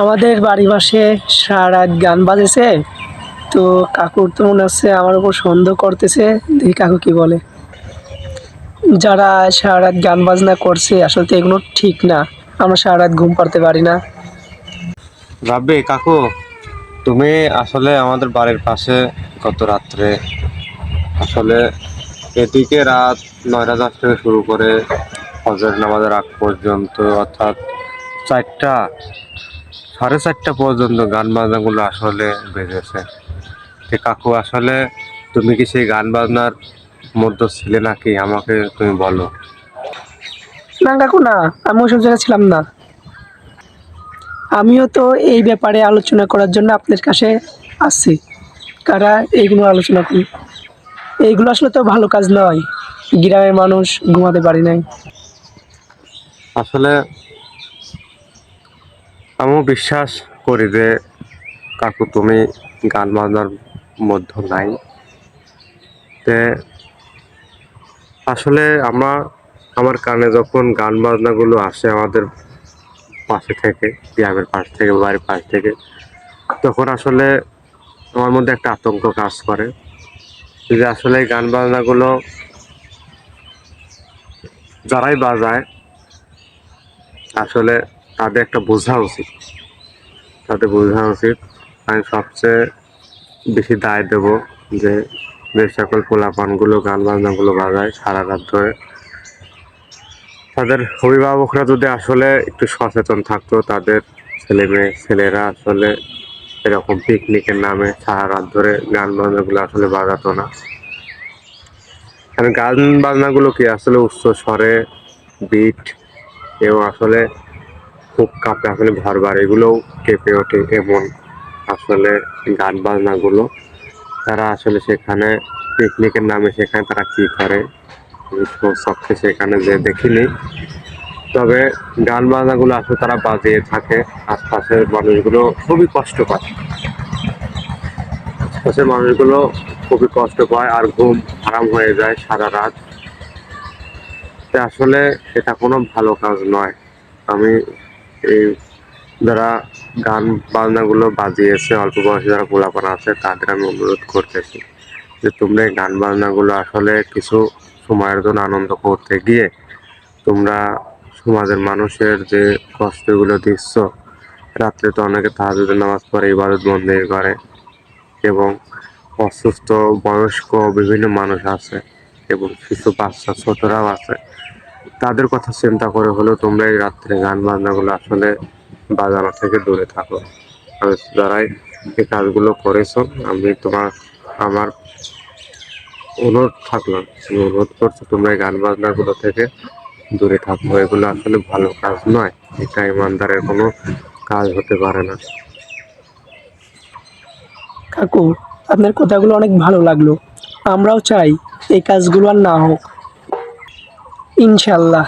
আমাদের বাড়ি পাশে সারা গান বাজেছে। তো কাকুর তো মনে হচ্ছে আমার উপর সন্দেহ করতেছে। দেখি কাকু কি বলে। যারা সারা রাত গান বাজনা করছে, আসলে তো এগুলো ঠিক না। আমরা সারা রাত ঘুম পারতে পারি না। রাব্বি, কাকু, তুমি আসলে আমাদের বাড়ির পাশে গত রাত্রে আসলে এদিকে রাত নয়টা দশ থেকে শুরু করে ফজর নামাজের আগ পর্যন্ত, অর্থাৎ চারটা সাড়ে চারটা পর্যন্ত গান বাজনাগুলো আসলে বেজেছে। তো কাকু আসলে তুমি কি সেই গান বাজনার মধ্যে ছিলে নাকি? আমাকে তুমি বলো। না কাকু না। আমি ওসব জায়গায় ছিলাম না। আমিও তো এই ব্যাপারে আলোচনা করার জন্য আপনার কাছে আসছি। কারা এইগুলো আলোচনা করি এইগুলো আসলে তো ভালো কাজ নয়। গ্রামের মানুষ ঘুমাতে পারি নাই। আসলে আমিও বিশ্বাস করি যে, কাকু তুমি গান বাজনার মধ্যে নাই। তে, আসলে আমরা, আমার কানে যখন গান বাজনাগুলো আসে আমাদের পাশে থেকে, গ্রামের পাশ থেকে, বাড়ির পাশ থেকে, তখন আসলে আমার মধ্যে একটা আতঙ্ক কাজ করে যে, আসলে এই গান বাজনাগুলো যারাই বাজায়, আসলে তাদের একটা বোঝা উচিত। তাদের বোঝা উচিত। আমি সবচেয়ে বেশি দায় দেব যে যে সকল পোলাপানগুলো গান বাজনাগুলো বাজায় সারা রাত ধরে। তাদের অভিভাবকরা যদি আসলে একটু সচেতন থাকতো, তাদের ছেলে মেয়ে, ছেলেরা আসলে এরকম পিকনিকের নামে সারা রাত ধরে গান বাজনাগুলো আসলে বাজাতো না। কারণ গান বাজনাগুলো কি আসলে উচ্চ স্বরে বিট এবং আসলে খুব কাঁপে আসলে ঘর বাড়িগুলোও কেঁপে ওঠে। এমন আসলে গান বাজনাগুলো তারা আসলে সেখানে পিকনিকের নামে সেখানে তারা কি করে? আমি সবকে সেখানে যে দেখিনি। তবে গান বাজনাগুলো আসলে তারা বাজিয়ে থাকে। আশপাশের মানুষগুলো খুবই কষ্ট পায়। আশপাশের মানুষগুলো খুবই কষ্ট পায় আর ঘুম আরাম হয়ে যায় সারা রাত। আসলে এটা কোনো ভালো কাজ নয়। আমি এই যারা গান বাজনাগুলো বাজিয়েছে, অল্প বয়সে যারা পোলাপান আছে, তাদের আমি অনুরোধ করতেছি যে তোমরা এই গান বাজনাগুলো আসলে কিছু সময়ের জন্য আনন্দ করতে গিয়ে তোমরা সমাজের মানুষের যে কষ্টগুলো দিচ্ছ, রাত্রে তো অনেকে তাহাজুদের নামাজ পড়ে, ইবাদত বন্দী করে এবং অসুস্থ, বয়স্ক বিভিন্ন মানুষ আছে এবং শিশু বাচ্চা, ছোটরাও আছে। তাদের কথা চিন্তা করে হলেও তোমরা এই রাত্রে গান বাজনাগুলো আসলে বাজানো থেকে দূরে থাকো। যারাই এই কাজগুলো করেছ, আমি তোমার, আমার অনুরোধ থাকল, আমি অনুরোধ করছি তোমরা এই গান বাজনাগুলো থেকে দূরে থাকব এগুলো আসলে ভালো কাজ নয়, এটা ইমানদারের কোনো কাজ হতে পারে না। কাকু, আপনার কথাগুলো অনেক ভালো লাগল। আমরাও চাই এই কাজগুলো আর না হোক। ইনশাল্লাহ